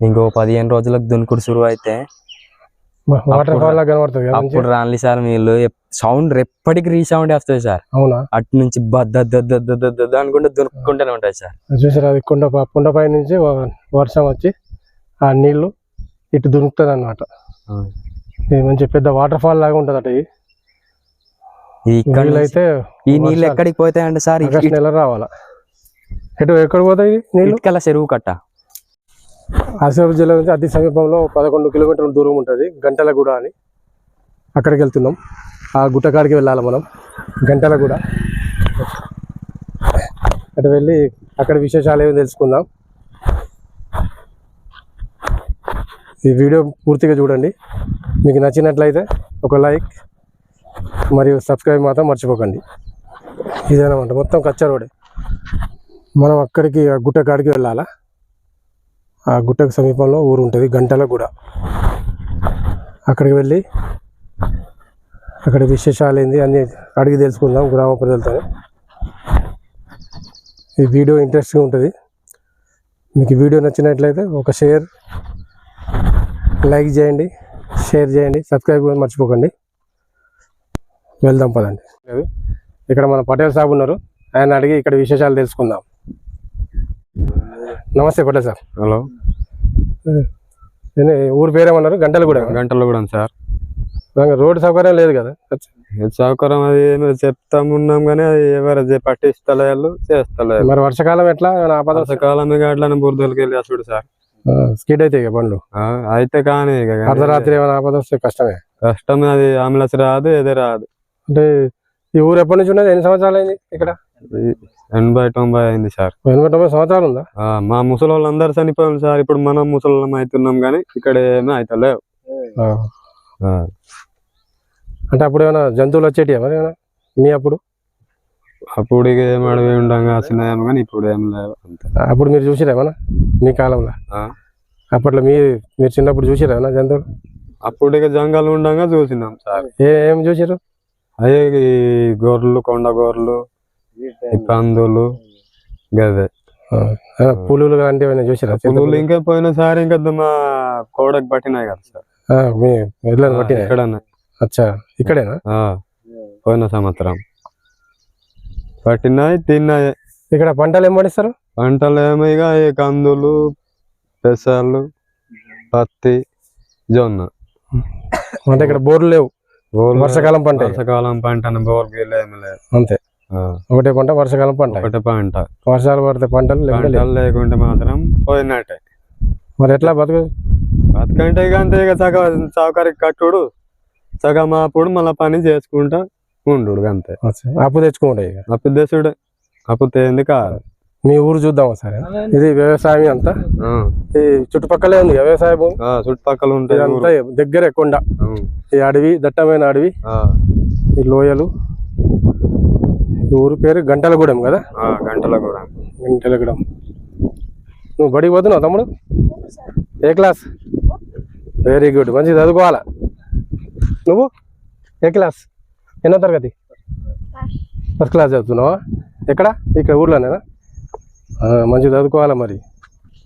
ఇంకో పదిహేను రోజులకు దున్నుకుడు సురువు అయితే వాటర్ ఫాల్ లాగా కనబడుతుంది? అప్పుడు రాన్లి సార్ నీళ్ళు సౌండ్ ఎప్పటికి రీసౌండ్ వస్తుంది సార్. అవునా? అటు నుంచి అనుకుంటే దునుక్కుంటూనే ఉంటుంది సార్. చూసారు అది కుండ ప- కుండపై నుంచి వర్షం వచ్చి ఆ నీళ్ళు ఇటు దునుకుతుంది అనమాట ఇది మంచి పెద్ద వాటర్ ఫాల్ లాగా ఉంటుంది అట ఇక్కడ నీళ్ళైతే ఈ నీళ్ళు ఎక్కడికి పోతాయంటే సార్? నెల రావాలా? ఎటు ఎక్కడ పోతాయి నీళ్ళు? ఇటుకల చెరువు కట్ట. ఆసిఫాబాద్ జిల్లా నుంచి అతి సమీపంలో పదకొండు కిలోమీటర్ల దూరం ఉంటుంది గంటలగూడ అని. అక్కడికి వెళ్తున్నాం. ఆ గుట్టకాడికి వెళ్ళాలి మనం. గంటలగూడ. అటు వెళ్ళి అక్కడ విశేషాలు ఏమి తెలుసుకుందాం. ఈ వీడియో పూర్తిగా చూడండి. మీకు నచ్చినట్లయితే ఒక లైక్ మరియు సబ్స్క్రైబ్ మాత్రం మర్చిపోకండి. ఇదేనమాట. మొత్తం కచ్చా రోడే. మనం అక్కడికి గుట్ట కాడికి వెళ్ళాలా? ఆ గుట్టకు సమీపంలో ఊరు ఉంటుంది గంటలగూడ. అక్కడికి వెళ్ళి అక్కడ విశేషాలు ఏంది అన్ని అడిగి తెలుసుకుందాం గ్రామ ప్రజలతో ఈ వీడియో ఇంట్రెస్ట్గా ఉంటుంది. మీకు వీడియో నచ్చినట్లయితే ఒక షేర్ లైక్ చేయండి షేర్ చేయండి సబ్స్క్రైబ్ కూడా మర్చిపోకండి. వెళ్దాం పదండి. ఇక్కడ మన పటేల్ సాబ్ ఉన్నారు. ఆయన అడిగి ఇక్కడ విశేషాలు తెలుసుకుందాం. నమస్తే పటేల్ సార్. హలో. నేను ఊరు పేరేమన్నారు గంటలు కూడా గంటలు కూడా సార్. రోడ్డు సౌకర్యం లేదు కదా? సౌకర్యం అది ఏమో చెప్తాం ఉన్నాం కానీ అది ఎవరు చె- పట్టిస్తలేరు చేస్తలేరు. మరి వర్షాకాలం ఎట్లా? ఆపద వర్షకాలం అట్లనే బురదలకి వెళ్ళి అసలు సార్. స్కీడ్ అయితే ఇక బండ్లు. ఆ, అయితే కానీ అర్ధరాత్రి ఏమైనా ఆపద వస్తే కష్టమే. కష్టం అది అంబులెన్స్ రాదు ఏది రాదు. అంటే ఈ ఊరు ఎప్పటి నుంచి ఉన్నది? ఎన్ని సంవత్సరాలు అయింది ఇక్కడ ఎనభై తొంభై అయింది సార్. ఎనభై తొంభై సంవత్సరాలు ఉందా? మా ముసలి వాళ్ళు అందరు చనిపోయారు సార్. ఇప్పుడు మనం ముసలి అవుతున్నాం కానీ ఇక్కడ ఏమీ అవుతలేవు. ఆ, అంటే అప్పుడు ఏమైనా జంతువులు మరి ఏమైనా? మీ అప్పుడు? అప్పుడు ఇక ఏం అడవి ఉండగా వచ్చినాయేమో కానీ ఇప్పుడు ఏం లేవు అంతే. అప్పుడు మీరు చూసిరా ఏమన్నా మీ కాలంలో. అప్పట్లో మీ మీరు చిన్నప్పుడు చూసిరా ఏమన్నా జంతువులు? అప్పుడు ఇక జంగల్ ఉండగా చూసినాం సార్. ఏ చూసిరు అదే ఈ గొర్రెలు కొండ గొర్రెలు పందులు గదే. పులులు లాంటివి ఏమైనా చూసిరా? పులులు ఇంకా పోయినసారి ఇంకా మా కోడకు పట్టినాయి కదా సార్. ఆ, మీ అచ్చా ఇక్కడేనా? పోయిన సంవత్సరం. పట్టినాయి తిన్నాయి. ఇక్కడ పంటలు ఏం పండిస్తారు? పంటలు ఏమో ఇక ఈ కందులు పెసలు పత్తి జొన్న. అంటే ఇక్కడ బోర్లు లేవు. బోర్లు వర్షాకాలం పంట. వర్షాకాలం పంట బోర్లు ఏమి లేదు అంతే. ఒకటే పంట వర్షాకాలం పంట. ఒకటే పంట. వర్షాలు పడితే పంటలు లేకుంటే మాత్రం పోయినట్టే. మరి ఎట్లా బతుకు బతుకంటే ఇక అంతే ఇక సగం సౌకర్యం కట్టుడు. సగం అప్పుడు మళ్ళీ పని చేసుకుంటా ఉండు అంతే. అప్పు తెచ్చుకుంటాయి ఇక. అప్పు దేశుడే అప్పు తేంది కాదు. మీ ఊరు చూద్దాం సరే ఇది వ్యవసాయం అంతా? ఈ చుట్టుపక్కలే ఉంది వ్యవసాయ చుట్టుపక్కల ఉంటాయి ఇదంతా దగ్గరే కొండ. ఈ అడవి దట్టమైన అడవి. ఈ లోయలు. ఊరు పేరు గంటలగూడెం కదా? ఆ, గంటల కూడా గంటలగూడెం. నువ్వు బడికి పోతున్నావు తమ్ముడు? ఏ క్లాస్? వెరీ గుడ్ మంచి చదువుకోవాలా? నువ్వు? ఏ క్లాస్? ఎన్నో తరగతి? ఫస్ట్ క్లాస్ చదువుతున్నావా? ఎక్కడ? ఇక్కడ ఊర్లోనేనా? ఆ, మంచి చదువుకోవాలా మరి?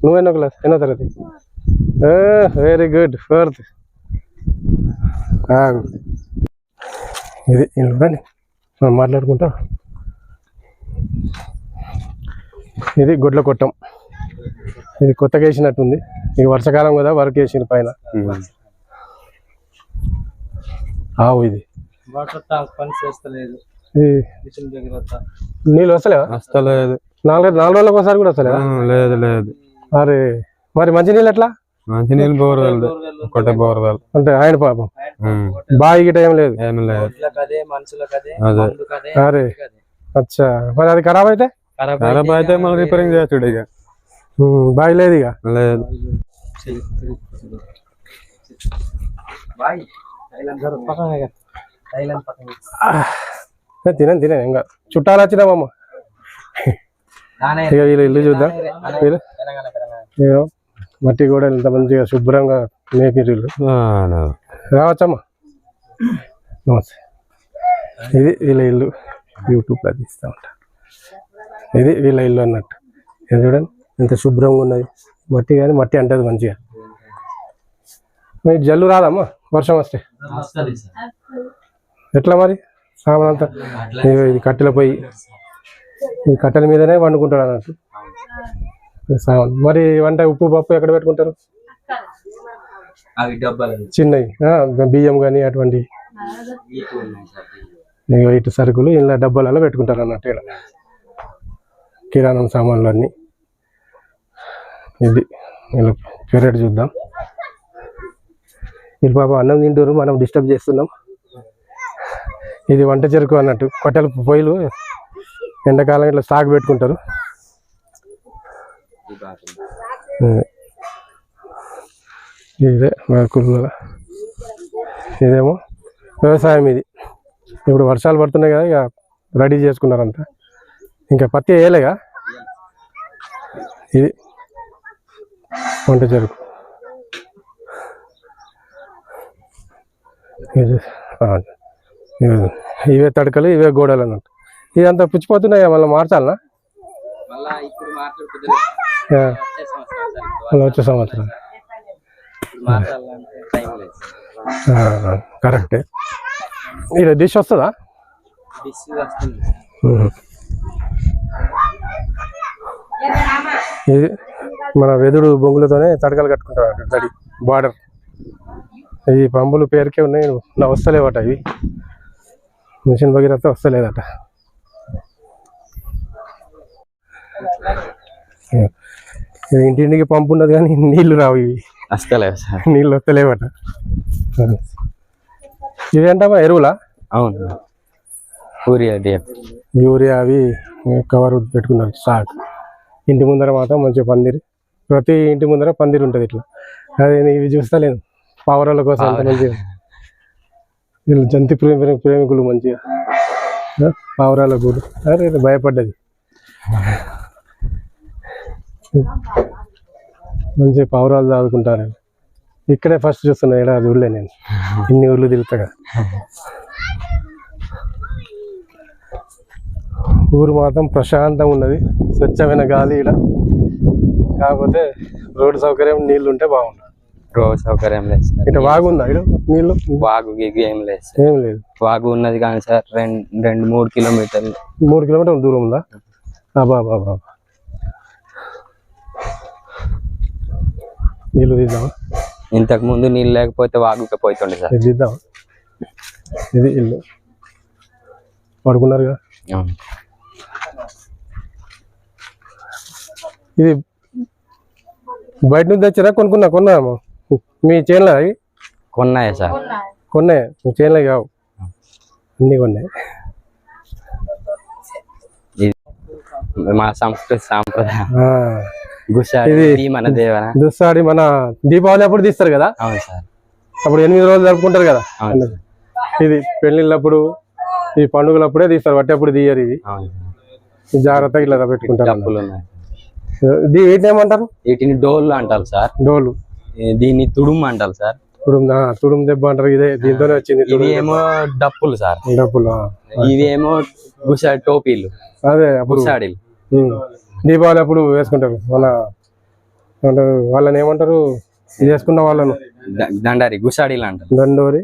నువ్వు ఎన్నో క్లాస్? ఎన్నో తరగతి? వెరీ గుడ్ ఫోర్త్ ఇది ఇల్లు రండి. మాట్లాడుకుంటా. ఇది గొడ్ల కొట్టం. ఇది కొత్తగా వేసినట్టుంది. ఇది వర్షాకాలం కదా వర్క్ వేసిన పైన. ఆవు ఇది. వాటర్ ట్యాంక్ పని చేస్తలేదు ఇది మిషన్ దగ్గర నీళ్ళు వస్తలేవా? వస్తలేదు. నాలుగు నాలుగు రోజులకు ఒకసారి కూడా వస్తలేదా లేదు లేదు. మరి మరి మంచి నీళ్ళు ఎట్లా? మంచి నీళ్ళు బోర్వెల్ ఒకటే బోర్వెల్. అంటే ఆయన పాపం. బావి గిట్ట ఏం లేదు. ఏమి లేదు. అదే. అచ్చా. మరి అది ఖరాబ్ అయితే? ఖరాబ్ అయితే మళ్ళీ రిపేరింగ్ చేసుడు ఇక. ఉమ్, బావి లేదు ఇక. లేదు. తినండి తినండి ఇంకా. చుట్టాలు వచ్చినామమ్మ నానే. ఇక వీళ్ళు ఇల్లు చూద్దాం. వీళ్ళు? మట్టి కూడా ఇంత మంచిగా శుభ్రంగా మేపిరు. రావచ్చమ్మా. నమస్తే. ఇది వీళ్ళ ఇల్లు. యూట్యూబ్లో తీస్తూ ఉంటా. ఇది వీళ్ళ ఇల్లు అన్నట్టు. ఇది చూడండి ఎంత శుభ్రంగా ఉన్నది. మట్టి కానీ మట్టి అంటది మంచిగా. మరి జల్లు రాదమ్మా వర్షం వస్తే? ఎట్లా మరి? సామాన్ అంతా? ఇది కట్టెల పొయ్యి. ఈ కట్టెల మీదనే వండుకుంటారు అన్నట్టు. సామాన్. మరి వంట ఉప్పు పప్పు ఎక్కడ పెట్టుకుంటారు? చిన్నవి. బియ్యం కానీ అటువంటి ఇటు ఇటు సరుకులు ఇలా డబ్బాలలో పెట్టుకుంటారు అన్నట్టు ఇలా కిరాణం సామాన్లు అన్నీ ఇది ఇలా పెరట్ చూద్దాం. వీళ్ళు పాప అన్నం తింటారు మనం డిస్టర్బ్ చేస్తున్నాం. ఇది వంట చెరుకు అన్నట్టు కొట్టెలు పొయ్యిలు ఎండాకాలం ఇట్లా స్టాక్ పెట్టుకుంటారు. ఇదే కుర్ల ఇదేమో వ్యవసాయం ఇది. ఇప్పుడు వర్షాలు పడుతున్నాయి కదా ఇక రెడీ చేసుకున్నారంతా ఇంకా పత్తి వేయలేగా? ఇది వంట చెరుకు. ఇవి- తడకలు ఇవే గోడలు అన్నట్టు. ఇదంతా పుచ్చిపోతున్నాయా మళ్ళీ మార్చాలనా? మళ్ళా వచ్చే సంవత్సరం కరెక్టే. ఇది డిష్ వస్తుందా. ఇది మన వెదుడు బొంగులతోనే తడకలు కట్టుకుంటారు గడి బార్డర్ ఈ పంపులు పేరుకే ఉన్నాయి నా వస్తలేవట ఇవి మిషన్ భగీరథ వస్తలేదట ఇంటింటికి పంపు ఉన్నది కానీ నీళ్ళు రావు ఇవి వస్తలేదు సార్ నీళ్ళు వస్తలేవట ఇవేంటమ్మా ఎరువులా? అవును. డిఎఫ్ యూరియా అవి కవర్ పెట్టుకున్నారు స్టాక్ ఇంటి ముందర మాత్రం మంచిగా పందిరి. ప్రతి ఇంటి ముందర పందిరి ఉంటుంది ఇట్లా. అదే ఇవి చూస్తలేను. పావురాల కోసం అంత మంచిగా. వీళ్ళు జంతు ప్రేమి ప్రేమికులు మంచిగా. పావురాల గూడు అరే భయపడ్డది. మంచిగా పావురాలు చదువుకుంటారు. ఇక్కడే ఫస్ట్ చూస్తున్నా ఇక్కడ చూడలే నేను. ఇన్ని ఊర్లు తిరుగుతాగా ఊరు మాత్రం ప్రశాంతంగా ఉన్నది స్వచ్ఛమైన గాలి ఇక్కడ కాకపోతే రోడ్డు సౌకర్యం నీళ్ళు ఉంటే బాగుంది రోజు సౌకర్యం లేదు సార్. ఇటు బాగుందా ఇక్కడ నీళ్ళు వాగు ఏం లేదు సార్. ఏం లేదు. వాగు ఉన్నది కానీ సార్ రెండు రెండు మూడు కిలోమీటర్లు. మూడు కిలోమీటర్ల దూరం ఉందా? బాబా బాబా నీళ్ళు తీద్దామా? ఇంతకు ముందు నీళ్ళు లేకపోతే వాగుకి పోతుండే సార్. ఇది ఇల్లు. పడుకున్నారుగా? ఇది బయట నుంచి తెచ్చిరా? కొనుక్కున్నా? కొన్నాము మీ చేనులో అవి? కొన్నాయా సార్? కొన్నాయి? మీ చేనులో కావు. అన్నీ కొన్నాయి. మా సంస్కృతి సాంప్రదాయం. ఇది- ఇది మన దేవన దుస్సాడి మన దీపావళి అప్పుడు తీస్తారు కదా? అవును సార్. అప్పుడు ఎనిమిది రోజులు జరుపుకుంటారు కదా? ఇది పెళ్ళిళ్ళప్పుడు ఈ పండుగలప్పుడే తీస్తారు వట్టేప్పుడు తీయరు ఇది. జాగ్రత్తగా ఇలా పెట్టుకుంటారు ఇది వీటిని ఏమంటారు? వీటిని డోళ్ళు అంటారు సార్. డోలు దీన్ని తుడుము అంటారు సార్. తుడుం ఆ, తుడుం దెబ్బ అంటారు ఇదే దీంతోనే వచ్చింది తుడుం ఏమో డప్పులు సార్. ఆ. ఇవి ఏమో గుసా టోపీలు. అదే గుసాడీలు. దీపావళి అప్పుడు వేసుకుంటారు. మన వాళ్ళని ఏమంటారు? ఇది వేసుకున్న వాళ్ళను. దండారి గుసాడీలు అంటారు. దండోరి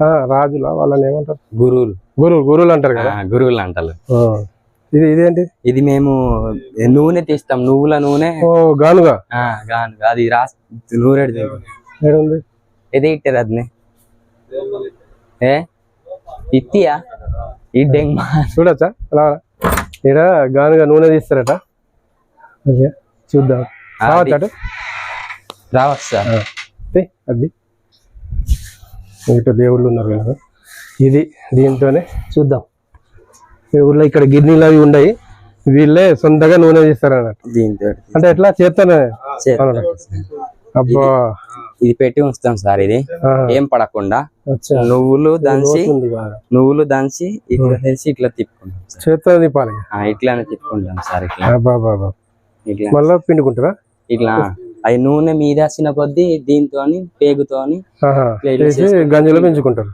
ఆ, రాజుల వాళ్ళని ఏమంటారు? గురువులు. గురువు గురువులు అంటారు కదా? గురువులు అంటారు. ఇది ఇదేంటి ఇది మేము నూనె తీస్తాం నువ్వుల నూనె. ఓ గానుగా. ఆ, గాను అది రాస్ నూరెడు ఏడుంది? ఇది ఇట్టారు అదిని? ఏ? ఇత్తియా? ఈ డెంగ్ చూడొచ్చా? అలా ఇక్కడ గానుగా నూనె తీస్తారట. చూద్దాం. రావచ్చు అది. ఇటు దేవుళ్ళు ఉన్నారు కదా. ఇది దీంతోనే చూద్దాం. ఈ ఊర్లో ఇక్కడ గిన్నెలు అవి ఉన్నాయి. వీళ్ళే సొంతగా నూనె తీస్తారు అన్నట్టు దీంతో అంటే ఎట్లా? చేస్తానే చేస్తాం. అబ్బా. ఇది పెట్టి ఉంచుతాం సార్ ఇది. ఏం పడకుండా. నువ్వులు దంచి నువ్వులు దంచి ఇట్లా చేసి ఇట్లా తిప్పుకుంటాం చేత్తో తిప్పాలి. ఇట్లానే తిప్పుకుంటాం సార్ ఇట్లా. బాబా మళ్ళీ పిండుకుంటారా? ఇట్లా అవి నూనె మీద వచ్చిన కొద్దీ దీంతో పేగుతోని గంజిలో పెంచుకుంటారు.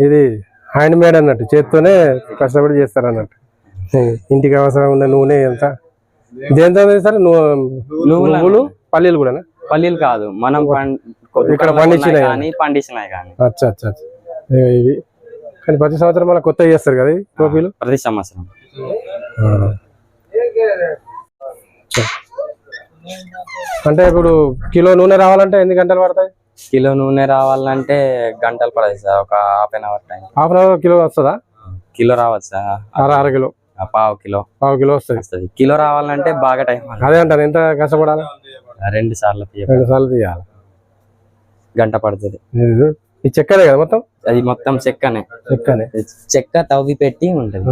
ఇది హ్యాండ్ మేడ్ అన్నట్టు చేత్తోనే కష్టపడి చేస్తారు అన్నట్టు. ఇంటికి అవసరం ఉన్న నూనె ఎంత? దేంతో సార్ నువ్వుల పల్లీలు కూడా పల్లీలు కాదు మనం ఇక్కడ పండించినాయి ఉన్నాయి కానీ. పండించినాయి కానీ. అచ్చా అచ్చా ఇవి- కానీ ప్రతి సంవత్సరం మళ్ళీ కొత్త చేస్తారు కదా టోపీలు? ప్రతి సంవత్సరం. అంటే ఇప్పుడు కిలో నూనె రావాలంటే ఎన్ని గంటలు పడతాయి? కిలో నూనె రావాలంటే గంటలు పడదు సార్ ఒక half an hour time. Half an hour kilo వస్తుందా? కిలో రావచ్చు సార్. అర అర కిలో. పావు కిలో. పావు కిలో వస్తుంది. కిలో రావాలంటే బాగా టైం. అదే అంటారు ఎంత కష్టపడాలి? రెండు సార్లు రెండు సార్లు తీయాలి. గంట పడుతుంది. ఇది ఈ చెక్కదే కదా మొత్తం? అది మొత్తం చెక్కనే. చెక్కనే. చెక్క తవ్వి పెట్టి ఉంటది.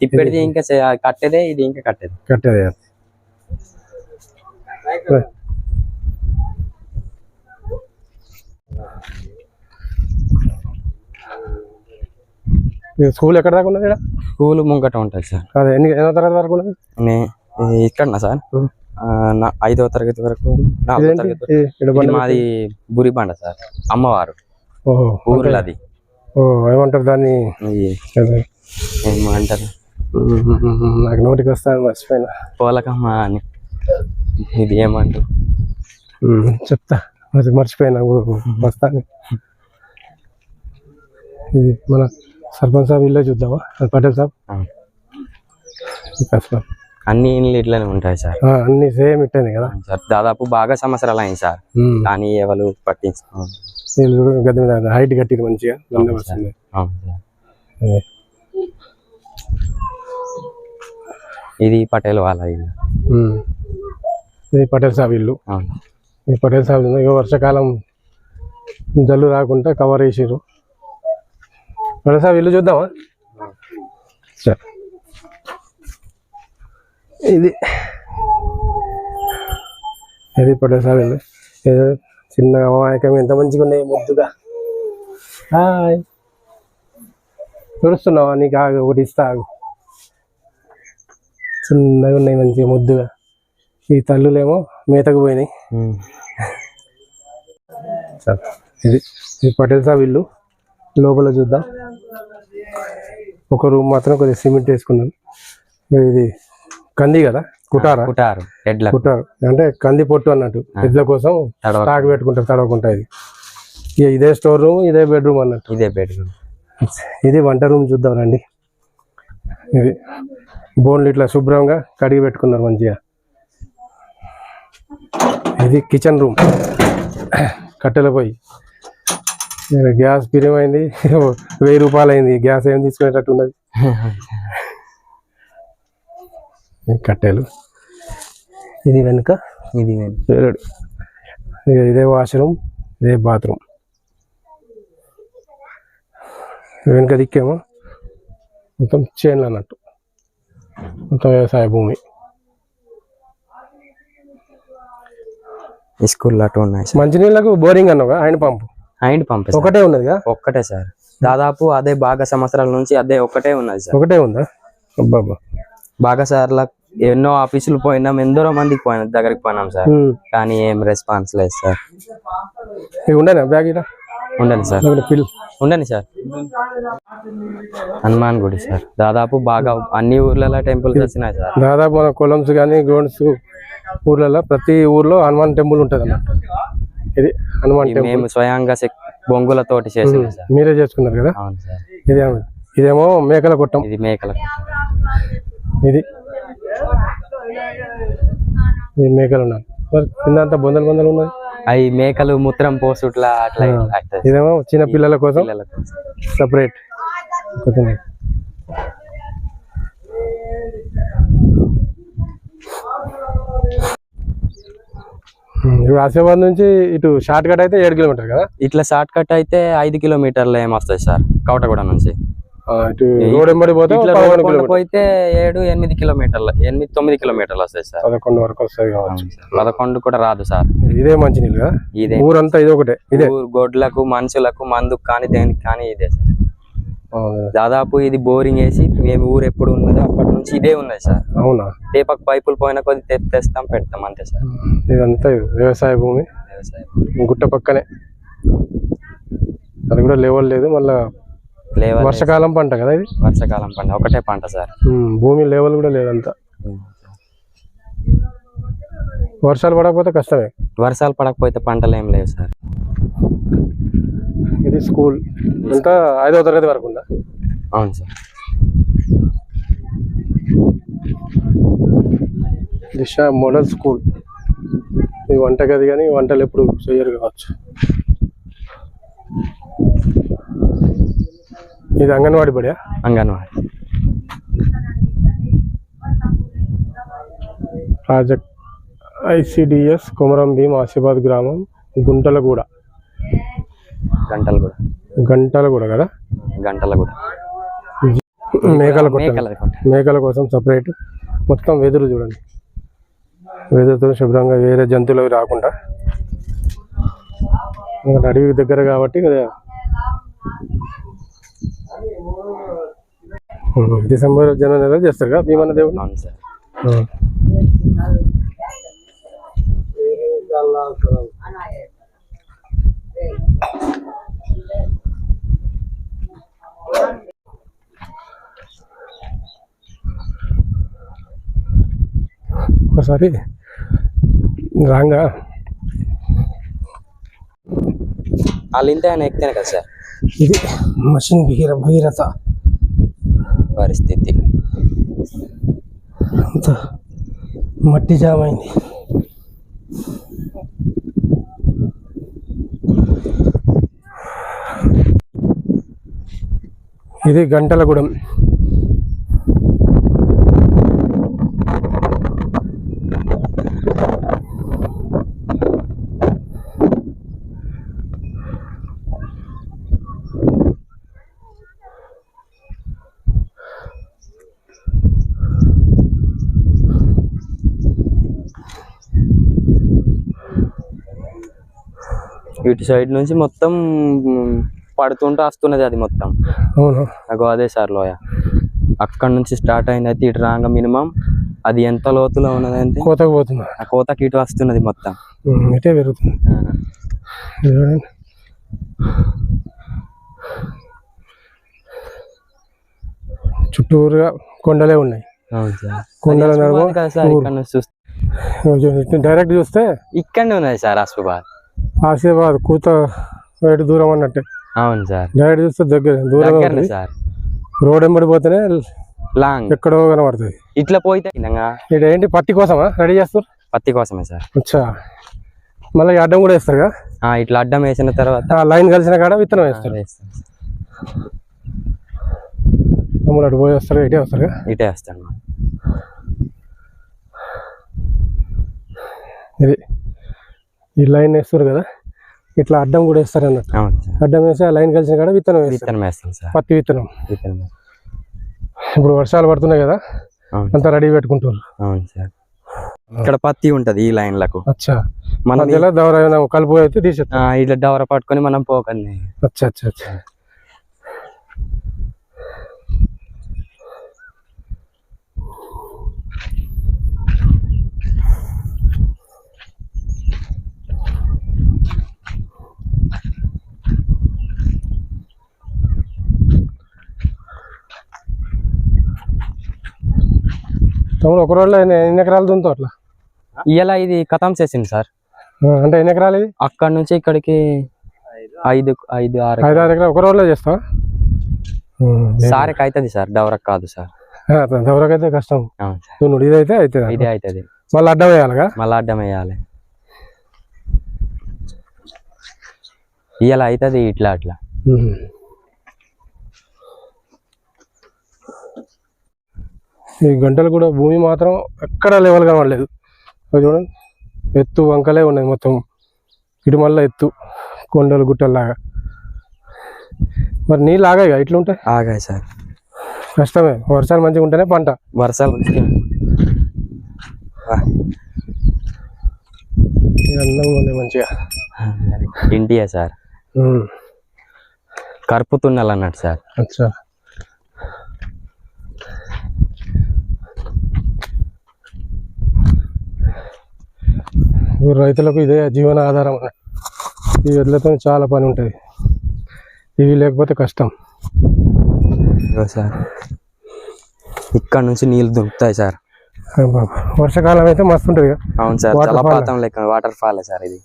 తిప్పెడిది ఇంకా కట్టేదే ఇది ఇంకా కట్టేది. కట్టేదే ఈ స్కూల్ ఎక్కడ దాకా ఉన్నది? స్కూల్ ముంగట ఉంటుంది సార్. అదే ఎన్ని ఎన్నో తరగతి వరకు ఉన్నది? ఇక్కడనా సార్? నా ఐదవ తరగతి వరకు నాలుగో ఇదేంటి? తరగతి వరకు. ఈ- ఈడ ఇది బండి మాది బురిబండ సార్ అమ్మవారు. ఓహో ఊర్లో అది ఓ ఏమంటారు దాన్ని. ఏమంటారు నాకు నోటికి వస్తాను మర్చిపోయినా. పోలకమ్మ అని. ఇది ఏమంటారు ఉమ్, చెప్తా. మర్చిపోయినా వస్తాను. ఇది మన సర్పంచ్ సాబ్ ఇల్లే చూద్దామా? అది పటేల్ సాబ్. అన్ని ఇండ్లు ఇట్లనే ఉంటాయి సార్. అన్ని సేమ్ ఇట్టేనే కదా? సార్. దాదాపు బాగా సంవత్సరాలు అయింది సార్. కానీ ఎవరు పట్టించుకో వీళ్ళు చూడు గద్దె మీద హైట్ కట్టిరు మంచిగా అవును సార్. ఇది పటేల్ వాళ్ళ ఇల్లు. ఇది పటేల్ సాబ్ ఇల్లు. ఈ పటేల్ సాబ్ ఇల్లు. ఇగో వర్షాకాలం జల్లు రాకుండా కవర్ వేసిర్రు పటేల్ సాబ్ ఇల్లు చూద్దామా? సరే. ఇది. ఇది పటేల్ సాబ్ ఇల్లు. చిన్న అమాయకం ఎంత మంచిగా ఉన్నాయి ముద్దుగా. హాయ్. నీకు ఆగు ఒకటి ఇస్తా ఆగు. చిన్నగా ఉన్నాయి మంచిగా ముద్దుగా. ఈ తల్లులేమో మేతకు పోయినాయి. ఇది ఇది పటేల్ సాబ్ ఇల్లు. లోపల చూద్దాం. ఒక రూమ్ మాత్రం కొద్దిగా సిమెంట్ వేసుకున్నాను ఇది కంది కదా? కుటారా? కుటారు ఎడ్ల. కుటారు. అంటే కంది పొట్టు అన్నట్టు. ఎడ్ల కోసం స్టాక్ పెట్టుకుంటారు తడవకుండా ఇది. ఇదే స్టోర్ రూమ్ ఇదే బెడ్రూమ్ అన్నట్టు. ఇదే బెడ్రూమ్. ఇది వంట రూమ్ చూద్దాం రండి. ఇది బోన్లు ఇట్లా శుభ్రంగా కడిగి పెట్టుకున్నారు మంచిగా. ఇది కిచెన్ రూమ్. కట్టెల ఇది గ్యాస్ పిరియమైంది వెయ్యి రూపాయలు అయింది గ్యాస్ ఏం తీసుకునేటట్టు ఉన్నది? కట్టెలు. ఇది వెనుక? ఇది వేరేడు ఇదే వాష్రూమ్ ఇదే బాత్రూమ్. వెనుక దిక్కేమో? మొత్తం చేన్లు అన్నట్టు. మొత్తం వ్యవసాయ భూమి అటు ఉన్నాయి సార్. మంచినీళ్ళకు బోరింగ్ అన్నావు hand pump. Hand pump sir. ఒకటే ఉన్నది కదా ఒక్కటే సార్. దాదాపు అదే బాగా సంవత్సరాల నుంచి అదే ఒక్కటే ఉన్నది సార్. ఒకటే ఉందా? అబ్బాబ్బా. బాగా సార్ల ఎన్నో ఆఫీసులు పోయినాం ఎందరో మందికి పోయినాం దగ్గరికి పోయినాం సార్. కానీ ఏం రెస్పాన్స్ లేదు సార్. ఇవి ఉండనా బ్యాగ్ ఇట ఉండండి సార్. ఉండండి సార్. హనుమాన్ గుడి సార్. దాదాపు బాగా అన్ని ఊర్లలో టెంపుల్స్ వచ్చినాయి సార్. దాదాపు మన కొలమ్స్ కానీ గ్రౌండ్స్ ఊర్లలో ప్రతి ఊర్లో హనుమాన్ టెంపుల్ ఉంటుంది ఇది హనుమాన్ టెంపుల్. మేము స్వయంగా బొంగులతోటి చేసినాం సార్. మీరే చేసుకున్నారు కదా? అవును సార్. ఇదేమో ఇదేమో మేకల కొట్టం. ఇది మేకల ఇది. ఇది మేకలు ఉన్నాయి. మరి కిందంతా బొందలు బొందలు ఉన్నాయి. అవి మేకలు మూత్రం పోసుట్లా అట్లా. ఇదేమో చిన్న పిల్లల కోసం. సపరేట్. ఆసిఫాబాద్ నుంచి ఇటు షార్ట్ కట్ అయితే ఏడు కిలోమీటర్ కదా? ఇట్లా షార్ట్ కట్ అయితే ఐదు కిలోమీటర్లు ఏమొస్తాయి సార్ కవటగూడ నుంచి. రోడ్ ఎంబడి పోతే ఏడు ఎనిమిది కిలోమీటర్లు ఎనిమిది తొమ్మిది కిలోమీటర్లు వస్తాయి సార్. పదకొండు వరకు కావచ్చు. సార్. పదకొండు కూడా రాదు సార్. ఇదే మంచి నీళ్ళు ఇదే. ఊరంతా ఇది ఒకటే ఇదే. గొడ్లకు మనుషులకు మందుకు కానీ దేనికి కానీ ఇదే సార్. దాదాపు ఇది బోరింగ్ వేసి మేము ఊరు ఎప్పుడు ఉన్నదో అప్పటి నుంచి ఇదే ఉన్నది సార్. అవునా? తేపకు పైపులు పోయిన కొద్ది తెస్తాం పెడతాం అంతే సార్. ఇదంతా ఇది వ్యవసాయ భూమి. వ్యవసాయం గుట్ట పక్కనే. అది కూడా లెవెల్ లేదు మళ్ళా లేవల్ వర్షాకాలం పంట కదా ఇది? వర్షాకాలం పంట ఒకటే పంట సార్. భూమి లెవెల్ కూడా లేదంతా. వర్షాలు పడకపోతే కష్టమే. వర్షాలు పడకపోతే పంటలు ఏం లేవు సార్. ఇది స్కూల్ ఇంకా ఐదవ తరగతి వరకు ఉందా? అవును సార్. దిశ మోడల్ స్కూల్ ఇది వంటగది కానీ వంటలు ఎప్పుడు చేయరు కావచ్చు. ఇది అంగన్వాడి బడియా అంగన్వాడీ. ప్రాజెక్ట్ ఐసిడిఎస్ కొమరం భీం ఆసిఫాబాద్ గ్రామం గుంటలగూడ. గంటలు కూడా గంటలగూడ కదా? గంటలు కూడా మేకల మేకల కోసం సపరేట్. మొత్తం వెదురు చూడండి. వెదురుతో శుభ్రంగా వేరే జంతువులు రాకుండా. అడవి దగ్గర కాబట్టి డిసెంబర్ జనవరి నెలలో చేస్తారు కదా భీమన్న దేవుడు అవును సార్ ఒకసారి రాంగా వాళ్ళు ఇంతే ఆయన ఎక్కితేనే కదా సార్ ఇది మషిన్ భగీర భగీరథ పరిస్థితి. అంత మట్టి జామ్ అయింది ఇది గంటలగూడెం. ఇటు సైడ్ నుంచి మొత్తం పడుతుంటూ వస్తున్నది అది మొత్తం. అగో అదే సార్ లోయ. అక్కడ నుంచి స్టార్ట్ అయింది అయితే ఇటు రాగా మినిమం. అది ఎంత లోతులో ఉన్నదంటే కోతకు పోతున్నా ఆ కోతకి ఇటు వస్తున్నది మొత్తం. ఇటే పెరుగుతుంది. చుట్టూరుగా కొండలే ఉన్నాయి. కొండల డైరెక్ట్ చూస్తే ఇక్కడనే ఉన్నది సార్ అస్మాబాద్ ఆసిఫాబాద్ కూత బయట దూరం అన్నట్టే. అవును సార్. డైరెక్ట్ చూస్తే దగ్గర దూరం సార్. రోడ్ ఎంబడి పోతేనే లాంగ్. ఎక్కడో కనబడుతుంది. ఇట్లా పోయితే ఇక్కడ ఏంటి పత్తి కోసమా? రెడీ చేస్తారు పత్తి కోసమే సార్. అచ్చా. మళ్ళీ అడ్డం కూడా వేస్తారు ఇట్లా అడ్డం వేసిన తర్వాత లైన్ కలిసిన కాడ విత్తనం వేస్తారు. వేస్తాం. తమ్ముడు అటు పోయి వస్తారు ఇటే వస్తారు ఇటే వేస్తాను. ఇది. ఈ లైన్ వేస్తారు కదా? ఇట్లా అడ్డం కూడా వేస్తారు అన్నట్టు. అడ్డం వేసి ఆ లైన్ కలిసిన కాడ విత్తనం విత్తనం వేస్తాం సార్. పత్తి విత్తనం. విత్తనం. ఇప్పుడు వర్షాలు పడుతున్నాయి కదా? అంతా రెడీ పెట్టుకుంటారు అవును సార్. ఇక్కడ పత్తి ఉంటది ఈ లైన్లకు. అచ్చా. మనం దవర కలుపు అయితే తీసేస్తారు. ఆ, ఇట్లా డవర పట్టుకొని మనం పోకండి అచ్చా అచ్చా అచ్చా. తమ్ముడు ఒక రోజులో ఎన్ని ఎకరాలు దున్నుతావు అట్లా? ఇలా ఇది కథం చేసింది సార్. అంటే ఎన్ని ఎకరాలు ఇది? అక్కడ నుంచి ఇక్కడికి ఐదు ఐదు ఆరు ఐదు ఆరు ఎకరాలు. ఒక రోజులో చేస్తావా? సారికి అవుతుంది సార్ డవరకు కాదు సార్. ఎవరికైతే కష్టం. అవును సార్. దున్నుడు ఇదైతే అవుతుంది? ఇదే అవుతుంది. మళ్ళీ అడ్డం వేయాలిగా? మళ్ళీ అడ్డం వేయాలి. ఇలా అవుతుంది ఇట్లా అట్లా. ఈ గంటలు కూడా భూమి మాత్రం ఎక్కడ లెవెల్ కనబడలేదు. చూడండి ఎత్తు వంకలే ఉన్నాయి మొత్తం. ఇటు మళ్ళీ ఎత్తు కొండలు గుట్టల్లాగా. మరి నీళ్ళు ఆగాయి? ఇట్లా ఉంటాయి ఆగాయి సార్. కష్టమే. వర్షాలు మంచిగా ఉంటేనే పంట. వర్షాలు మంచిగా ఇంటియే సార్. కరుపుతున్నలు సార్. అచ్చా. రైతులకు ఇదే జీవన ఆధారం. ఈ ఎడ్లతో చాలా పని ఉంటుంది ఇవి లేకపోతే కష్టం సార్ ఇక్కడ నుంచి నీళ్ళు దొరుకుతాయి సార్. వర్షాకాలం అయితే మస్తు ఉంటుంది. అవును సార్. జలపాతం లెక్క వాటర్ ఫాల్ సార్ ఇది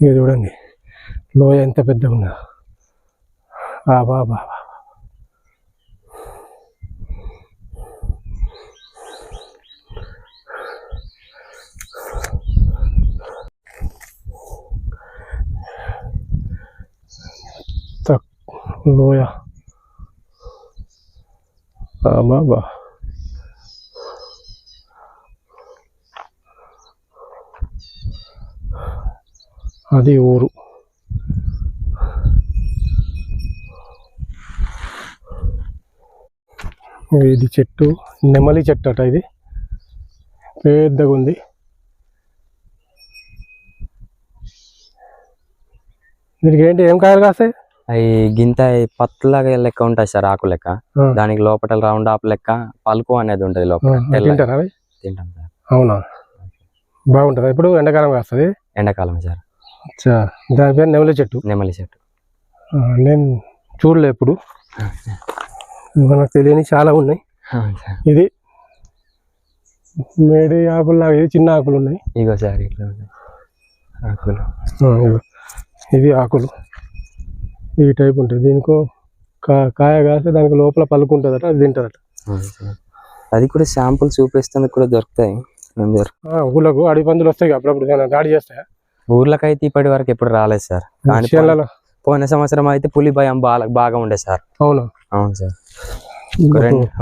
ఇక చూడండి లోయ ఎంత పెద్దగా ఉందా ఆ బాబా లోయ ఆ బాబా అది ఊరు ఇది చెట్టు. నెమలి చెట్టు అట ఇది. పెద్దగా ఉంది దీనికి ఏంటి ఏం కాయలు కాస్తాయి? అవి గింత పత్తులాగా లెక్క ఉంటాయి సార్ ఆకు లెక్క. దానికి లోపల రౌండ్ ఆప్ లెక్క పలుకు అనేది ఉంటది లోపల. తింటారా తింటాం సార్. అవునా? బాగుంటుంది? ఇప్పుడు ఎండాకాలం కాస్తుంది ఎండాకాలం సార్. దాని పేరు నెమలి చెట్టు. నెమలి చెట్టు. నేను చూడలే ఎప్పుడు. మనకు తెలియని చాలా ఉన్నాయి. ఇది మేడి ఆకులు లాగా ఇది చిన్న ఆకులు ఉన్నాయి. ఇగో సార్ ఇట్లా ఆకులు. ఇవి ఆకులు. ఈ టైప్ ఉంటుంది. దీనికో కాయ కాస్తే దానికి లోపల పలుకు ఉంటుందట అది తింటుందట. అది కూడా శాంపుల్ చూపిస్తుంది కూడా దొరుకుతాయి. ఊళ్ళకు అడవి పందులు వస్తాయి అప్పుడప్పుడు దాడి చేస్తాయా? ఊర్లకైతే ఇప్పటి వరకు ఎప్పుడు రాలేదు సార్. పోయిన సంవత్సరం అయితే పులి భయం బాగా బాగా ఉండే సార్. అవును? అవును సార్.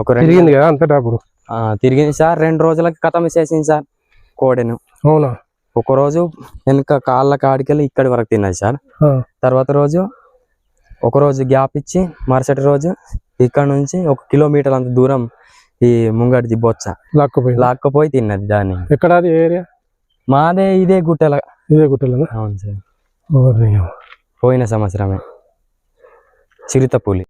ఒక రెండు తిరిగింది కదా అంతటా అప్పుడు? ఆ, తిరిగింది సార్. రెండు రోజులకి కథం చేసింది సార్ కోడెను. అవునా? ఒక రోజు వెనక కాళ్ళ కాడికెళ్ళి ఇక్కడి వరకు తిన్నది సార్. తర్వాత రోజు ఒక రోజు గ్యాప్ ఇచ్చి మరుసటి రోజు ఇక్కడ నుంచి ఒక కిలోమీటర్ అంత దూరం ఈ ముంగడిది బొచ్చ. లాక్కుపోయింది. లాక్కపోయి తిన్నది దాన్ని. ఎక్కడ అది ఏరియా? మాదే ఇదే గుట్టెల. ఇదే గుట్టలేదా? అవును సార్. పోయిన సంవత్సరమే. చిరుత పులి